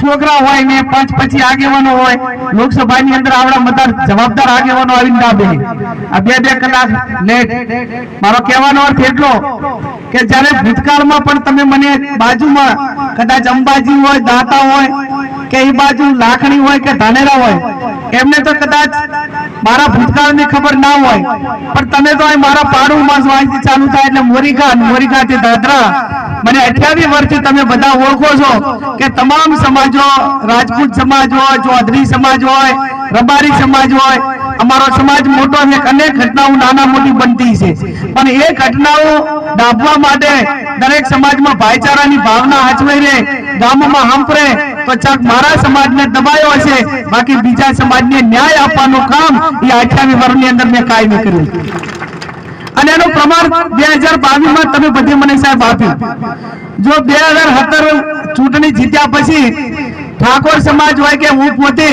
છોકરા હોય ને પાંચ પછી આગેવાનો હોય, લોકસભાની અંદર આવડા બધા જવાબદાર આગેવાનો આવીને આ બે બે કલાક લેટ. મારો કહેવાનો અર્થ એટલો કે જ્યારે ભૂતકાળમાં પણ તમે મને બાજુમાં કદાચ અંબાજી હોય, દાતા હોય કે એ બાજુ લાખણી હોય કે ધાનેરા હોય, એમને તો કદાચ મારા ભૂતકાળની ખબર ના હોય. પણ તમે તો મારા પાડું અહીંથી ચાલુ થાય એટલે મોરીઘા મોરીઘા થી દાદરા મને અઠ્યાવીસ વર્ષથી તમે બધા ઓળખો છો કે તમામ સમાજો, રાજપૂત સમાજ હોય, ચૌધરી સમાજ હોય, રબારી સમાજ હોય, અમારો સમાજ મોટો છે અનેક ઘટનાઓ નાના મોટી બનતી છે. પણ એ ઘટનાઓ દાબવા માટે દરેક સમાજમાં ભાઈચારાની ભાવના હચવાઈ રહે, ગામોમાં હંપરે તો ચાક મારા સમાજને દબાયો હશે, બાકી બીજા સમાજને ન્યાય આપવાનું કામ એ અઠ્યાવીસ વર્ષની અંદર મેં કાયમી કર્યું. અને એનું પ્રમાણ બે હજાર બાવીસમાં તમે બધી મને સાહેબ આપ્યું. જો બે હજાર ચૂંટણી જીત્યા પછી ઠાકોર સમાજ હોય કે હું પોતે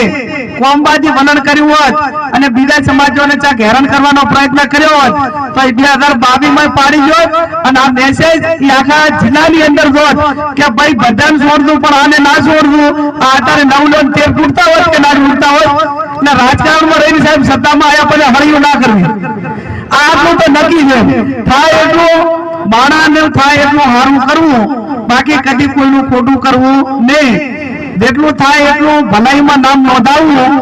કોમબાજી વલણ કર્યું હોત અને બીજા સમાજોને ચાક હેરાન કરવાનો પ્રયત્ન કર્યો હોત, તો બે હજાર બાવીસમાં પાડી જોત અને આ મેસેજ એ આખા જિલ્લાની અંદર જોત કે ભાઈ બધાને છોડવું પણ આને ના છોડવું આ અત્યારે નવ લોન તેર તૂટતા હોત કે ના તૂટતા હોત ને રાજકારણમાં રહીને સાહેબ સત્તામાં આવ્યા પછી હળીઓ ના કરવી. આટલું તો નક્કી છે. થાય એટલું માણાને થાય એટલું સારું કરવું, બાકી કદી કોઈનું ખોટું કરવું નહીં. જેટલું થાય એટલું ભલાઈમાં નામ નોંધાવવું,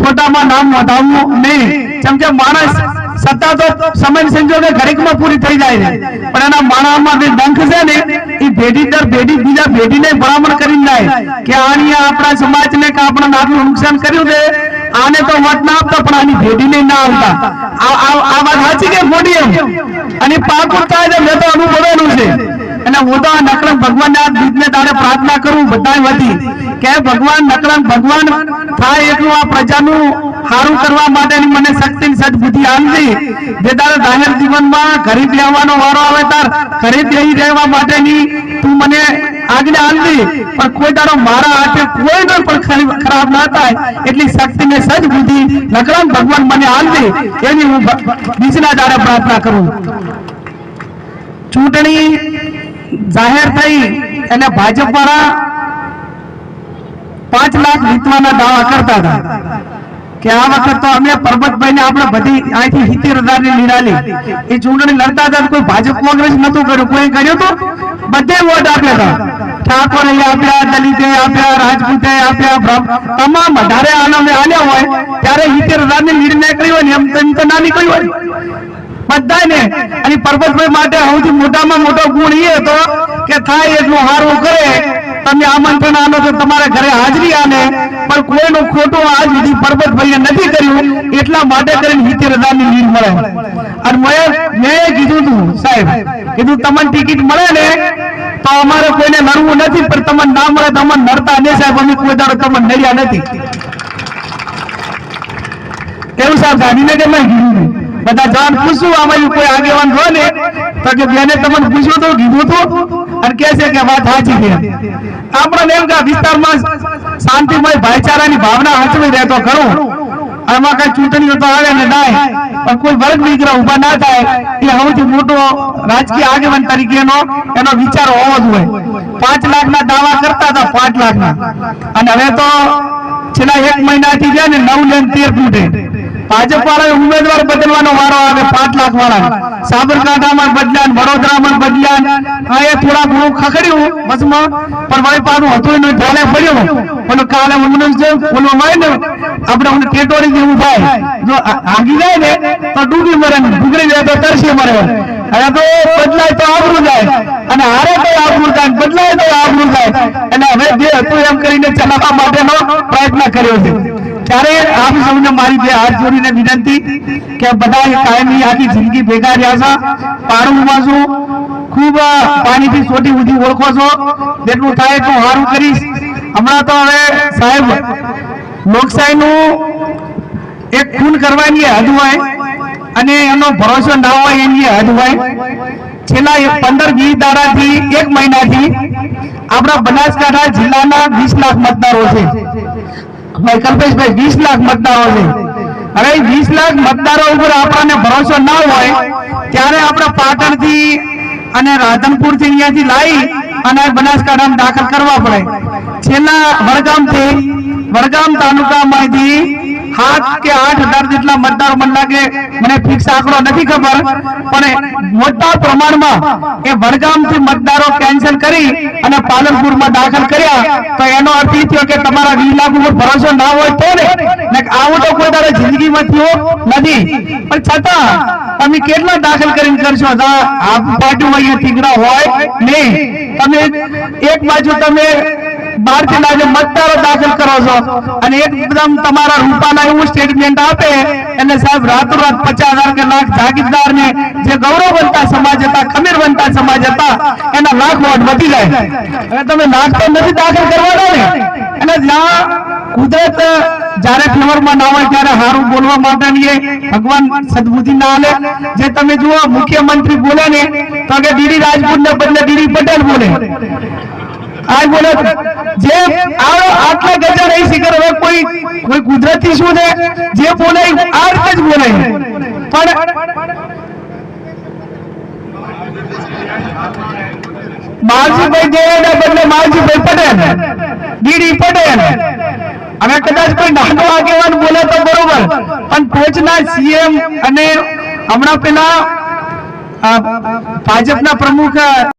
ખોટામાં નામ નોંધાવવું નહીં. જેમ કે માણસ સત્તા તો સમય સંજોગે ઘડીકમાં પૂરી થઈ જાય છે. પણ એના માણામાં જે ડંખ છે ને, એ ભેડી દર ભેડી બીજા ભેડીને ભલામણ કરીને જાય. કે આની આપણા સમાજને કે આપણને આટલું નુકસાન કર્યું છે, આને તો મત ના આપતા આની ભેડીને ના આવતા. આ વાત સાચી કે ખોટી એમ? અને પાકું થાય મેં તો અનુભવેલું છે. અને હું તો આ નકળંગ ભગવાનને આ દીપને તારે પ્રાર્થના કરું બધાય વતી કે ભગવાન નકરંગ ભગવાન થાય એટલું આ પ્રજાનું સારું કરવા માટેની મને શક્તિ સદબુદ્ધિ આલતી જે તારે જાહેર જીવનમાં ઘરે લેવાનો વારો આવે તાર, ઘરે બેહી રહેવા માટેની તું મને આજ્ઞા આલતી પણ કોઈ દાડો મારા હાથે કોઈ પણ ખરાબ ના થાય, એટલી શક્તિ ને સદબુદ્ધિ નકળંગ ભગવાન મને આલતી એની હું બીજના દાડે પ્રાર્થના કરું. ચૂંટણી જાહેર થઈ અને ભાજપ વાળા પાંચ લાખ જીતવાના દાવા કરતા હતા. કે આ વખત તો અમે પરબતભાઈ ને આપણે બધી અહીંથી સિત્તેર હજારની નિરાલી. એ ચૂંટણી લડતા હતા કોઈ ભાજપ કોંગ્રેસ નતું કર્યું. કોઈ કર્યું તો? બધે વોટ આપ્યા હતા. ઠાકોરે આપ્યા, દલિતે આપ્યા, રાજપૂતે આપ્યા તમામ વધારે આનામે આલ્યા હોય, ત્યારે સિત્તેર હજાર લીડ નીકળી હોય એમ તેમ તો ના નીકળી હોય. હતો તમારા ઘરે હાજરી આને. પણ કોઈનું ખોટું આજ સુધી પર્વતભાઈએ નથી કર્યું. એટલા માટે કરીને સિત્તેર રજા ની લીડ મળે. અને મેં કીધું તું, સાહેબ, કીધું, તમને ટિકિટ મળે ને તો અમારે કોઈને લડવું નથી, પણ તમને ના મળે તો અમને નડતા નહીં સાહેબ. અમે કોઈ દાડો તમને નડ્યા નથી. કેવું સાહેબ, ગાંધીનગરમાં કીધું. બધા જવાન પૂછ્યું, આમાં કોઈ આગેવાન હોય ને? તો કે, બેને તમને પૂછ્યું તો કીધું હતું અને કે છે કે, વાત સાચી છે. આપણને એમ કે વિસ્તારમાં શાંતિમય ભાઈચારાની ભાવના હચવી રહેતો ખરું. આમાં કઈ ચૂંટણીઓ તો આવે ને ના પણ કોઈ વર્ગ દીકરા ઊભા ના થાય, એ સૌથી મોટો રાજકીય આગેવાન તરીકેનો એનો વિચાર હોવો જ હોય. પાંચ લાખના દાવા કરતા હતા, પાંચ લાખના. અને હવે તો છેલ્લા એક મહિનાથી છે ને નવ લેન તેર ફૂટે. ભાજપ વાળા ઉમેદવાર બદલવાનો વારો આવે, પાંચ લાખ વાળા સાબરકાંઠામાં બદલ્યા વડોદરામાં બદલ્યા આ એ થોડા ઘણું ખખડ્યું બસમાં પણ વળી પાછું હતું નહીં, ઢોલે પડ્યું. પણ કાલે મને છે હોય ને આપણે ઓલું ટેટોરી જેવું થાય. જો આગી જાય ને, તો ડૂબી મરે ડૂબી જાય તો તરસી મરે. તો બદલાય તો આબરું જાય. અને હારે તો આબરું જાય બદલાય તો આબરું જાય અને હવે જે હતું એમ કરીને ચલાવવા માટેનો પ્રયત્ન કર્યો છે. ત્યારે આપ સૌને મારી બે હાથ જોડીને વિનંતી કે બધા કાયમી આખી જિંદગી ભેગા રહ્યા છે. પાડુમાં છું. ખૂબ પાણીથી સોટી ઉધી ઓળખો છો. જેટલું થાય એટલું સારું કરીશ. હમણાં તો હવે સાહેબ લોકશાહીનું એક ખૂન કરવાની હદ હોય અને એનો ભરોસો ના હોય એની હદ હોય. છેલ્લા એક પંદર વીસ દાડાથી એક મહિનાથી આપણા બનાસકાંઠા જિલ્લાના વીસ લાખ મતદારો છે. ભાઈ કલ્પેશભાઈ, વીસ લાખ મતદારો છે. હવે વીસ લાખ મતદારો ઉપર આપણને ભરોસો ના હોય, ત્યારે આપણે પાટણથી અને રાધનપુરથી અહીંયાથી લાવી અને બનાસકાંઠામાં દાખલ કરવા પડે. છેલ્લા વડગામથી વડગામ તાલુકામાંથી સાત કે આઠ હજાર જેટલા મતદાર મને કે મને ફિક્સ આંકડો નથી ખબર, પણ મોટા પ્રમાણમાં એ વડગામથી મતદારો કેન્સલ કરી અને પાલનપુરમાં દાખલ કર્યા. તો એનો અર્થ એ થયો કે તમારા વીસ લાખ ઉપર ભરોસો ના હોય તો ને? ને આવું તો કોઈ તારા જિંદગીમાં થયો નથી. પણ છતાં તમે કેટલા દાખલ કરીને કરશો? પાર્ટીમાં અહીંયા તીગડા હોય નહીં. તમે એક બાજુ તમે બારથી લાગે મતદારો દાખલ કરો છો. અને એકદમ તમારા રૂપાના એવું સ્ટેટમેન્ટ આપે એટલે સાહેબ રાતોરાત પચાસ હજાર કે લાખ જાગીરદાર ને જે ગૌરવવંતા સમાજ હતા ખમીર બનતા સમાજ હતા, એના લાખ વોટ વધી જાય. હવે તમે લાખ તો નથી દાખલ કરવાના ને? એટલે જ્યાં કુદરત જ્યારે ફેવરમાં ના હોય ત્યારે સારું બોલવા માટેની ભગવાન સદબુદ્ધિ ના આલે. જે તમે જુઓ, મુખ્યમંત્રી બોલે ને, તો કે ડીડી રાજપૂત ને બદલે ડીડી પટેલ બોલે. આ બોલે જે આવો આટલા જે બોલે પણ માલજીભાઈ દેવાના બદલે માલજીભાઈ પટેલ, ડીડી પટેલ હવે કદાચ કોઈ નાનો આગેવાન બોલે તો બરોબર. પણ ટોચના સીએમ અને હમણાં પેલા ભાજપના પ્રમુખ